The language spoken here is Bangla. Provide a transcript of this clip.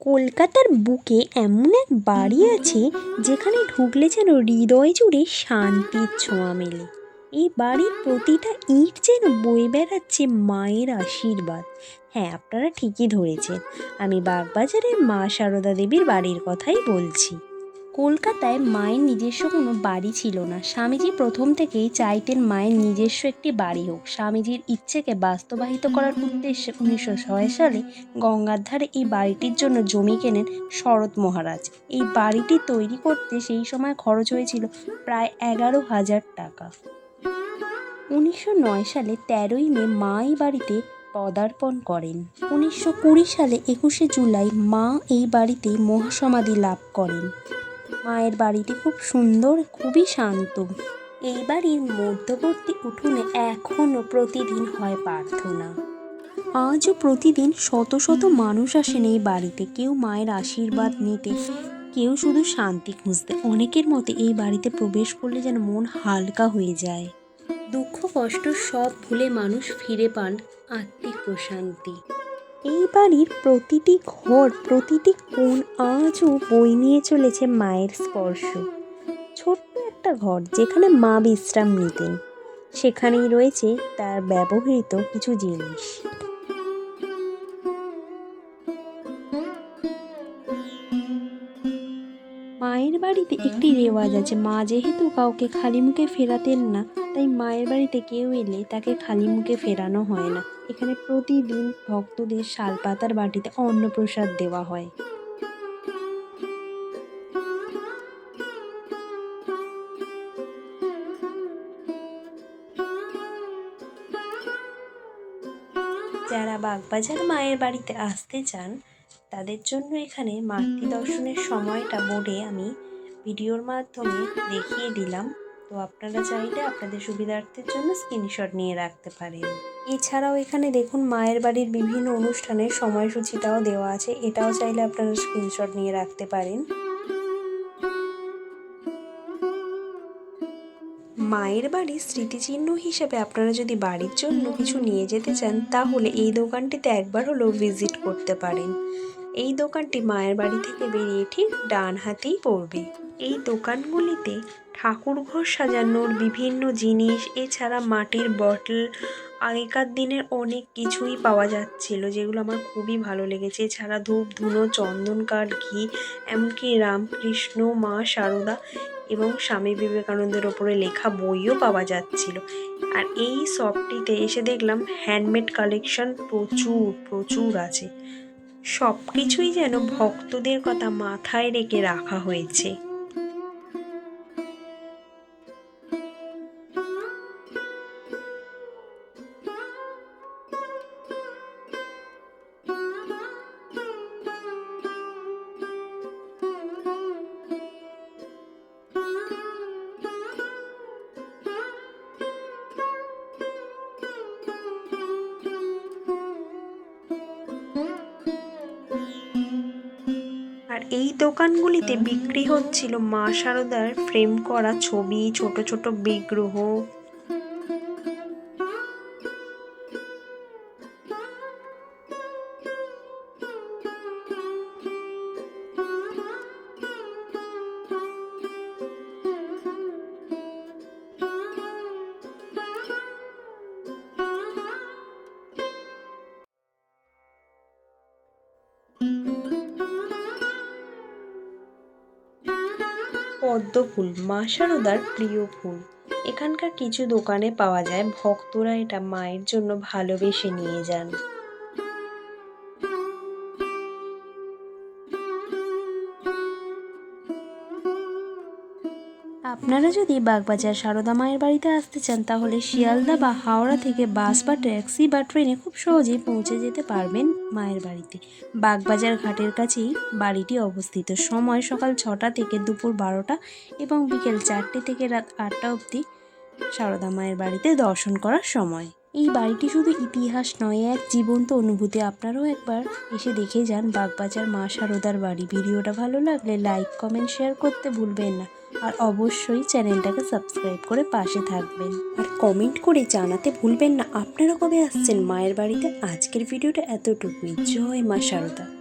কলকাতার বুকে এমন এক বাড়ি আছে যেখানে ঢুকলে যেন হৃদয় জুড়ে শান্তির ছোঁয়া মেলে। এই বাড়ির প্রতিটা ইট যেন বয়ে বেড়াচ্ছে মায়ের আশীর্বাদ। হ্যাঁ আপনারা ঠিকই ধরেছেন। আমি বাগবাজারের মা সারদা দেবীর বাড়ির কথাই বলছি। কলকাতায় মায়ের নিজস্ব কোনো বাড়ি ছিল না। স্বামীজি প্রথম থেকেই চাইতেন মায়ের নিজস্ব একটি বাড়ি হোক। স্বামীজির ইচ্ছেকে বাস্তবায়িত করার উদ্দেশ্যে উনিশশো ছয় সালে গঙ্গার ধারে এই বাড়িটির জন্য জমি কেনেন শরৎ মহারাজ। এই বাড়িটি তৈরি করতে সেই সময় খরচ হয়েছিল প্রায় এগারো হাজার টাকা। উনিশশো নয় সালে তেরোই মে মা এই বাড়িতে পদার্পণ করেন। উনিশশো কুড়ি সালে একুশে জুলাই মা এই বাড়িতেই মহাসমাধি লাভ করেন। মায়ের বাড়িটি খুব সুন্দর, খুবই শান্ত। এই বাড়ির মধ্যবর্তী উঠোনে এখনও প্রতিদিন হয় প্রার্থনা। আজও প্রতিদিন শত শত মানুষ আসেন এই বাড়িতে। কেউ মায়ের আশীর্বাদ নিতে, কেউ শুধু শান্তি খুঁজতে। অনেকের মতে এই বাড়িতে প্রবেশ করলে যেন মন হালকা হয়ে যায়। দুঃখ, কষ্ট সব ভুলে মানুষ ফিরে পান আত্মিক প্রশান্তি। এই বাড়ির প্রতিটি ঘর, প্রতিটি কোণ আজও বই নিয়ে চলেছে মায়ের স্পর্শ। ছোট্ট একটা ঘর যেখানে মা বিশ্রাম নিতেন। সেখানেই রয়েছে তার ব্যবহৃত কিছু জিনিস। বাড়িতে একটি রেওয়াজ আছে। মা যেহেতু কাউকে খালি মুখে ফেরাতেন না, তাই মায়ের বাড়িতে কেউ এলে তাকে খালি মুখে ফেরানো হয় না। এখানে প্রতিদিন ভক্তদের শালপাতার বাটিতে অন্নপ্রসাদ দেওয়া হয়। যারা বাগবাজার মায়ের বাড়িতে আসতে চান, তাদের জন্য এখানে মাতৃ দর্শনের সময়টা বোর্ডে আমি ভিডিওর মাধ্যমে দেখিয়ে দিলাম। তো আপনারা চাইলে আপনাদের সুবিধার্থের জন্য স্ক্রিনশট নিয়ে রাখতে পারেন। এছাড়াও এখানে দেখুন, মায়ের বাড়ির বিভিন্ন অনুষ্ঠানের সময়সূচিটাও দেওয়া আছে। এটাও চাইলে আপনারা স্ক্রিনশট নিয়ে রাখতে পারেন। মায়ের বাড়ির স্মৃতিচিহ্ন হিসেবে আপনারা যদি বাড়ির জন্য কিছু নিয়ে যেতে চান, তাহলে এই দোকানটিতে একবার হলেও ভিজিট করতে পারেন। এই দোকানটি মায়ের বাড়ি থেকে বেরিয়ে ঠিক ডান হাতেই পড়বে। এই দোকানগুলিতে ঠাকুর ঘর সাজানোর বিভিন্ন জিনিস, এছাড়া মাটির বটল, আগেকার দিনের অনেক কিছুই পাওয়া যাচ্ছিল, যেগুলো আমার খুবই ভালো লেগেছে। এছাড়া ধূপ, ধুনো, চন্দন, কাঠ, ঘি, এমনকি রামকৃষ্ণ, মা সারদা এবং স্বামী বিবেকানন্দের ওপরে লেখা বইও পাওয়া যাচ্ছিল। আর এই শপটিতে এসে দেখলাম হ্যান্ডমেড কালেকশন প্রচুর প্রচুর আছে। সব কিছুই যেন ভক্তদের কথা মাথায় রেখে রাখা হয়েছে। এই দোকানগুলিতে বিক্রি হচ্ছিল মা সারদার ফ্রেম করা ছবি ছোট ছোট বিগ্রহ। পদ্ম ফুল মা সারদার প্রিয় ফুল। এখানকার কিছু দোকানে পাওয়া যায়, ভক্তরা এটা মায়ের জন্য ভালোবেসে নিয়ে যান। আপনারা যদি বাগবাজার সারদা মায়ের বাড়িতে আসতে চান, তাহলে শিয়ালদা বা হাওড়া থেকে বাস বা ট্যাক্সি বা ট্রেনে খুব সহজেই পৌঁছে যেতে পারবেন মায়ের বাড়িতে। বাগবাজার ঘাটের কাছেই বাড়িটি অবস্থিত। সময় সকাল ছটা থেকে দুপুর বারোটা এবং বিকেল চারটে থেকে রাত আটটা অবধি সারদা মায়ের বাড়িতে দর্শন করার সময়। এই বাড়িটি শুধু ইতিহাস নয়, এক জীবন্ত অনুভূতি। আপনারাও একবার এসে দেখে যান বাগবাজার মা সারদার বাড়ি। ভিডিওটা ভালো লাগলে লাইক, কমেন্ট, শেয়ার করতে ভুলবেন না। আর অবশ্যই চ্যানেলটাকে সাবস্ক্রাইব করে পাশে থাকবেন। আর কমেন্ট করে জানাতে ভুলবেন না। আপনারা কবে আসছেন মায়ের বাড়িতে? আজকের ভিডিওটা এতটুকুই। জয় মা সারদা।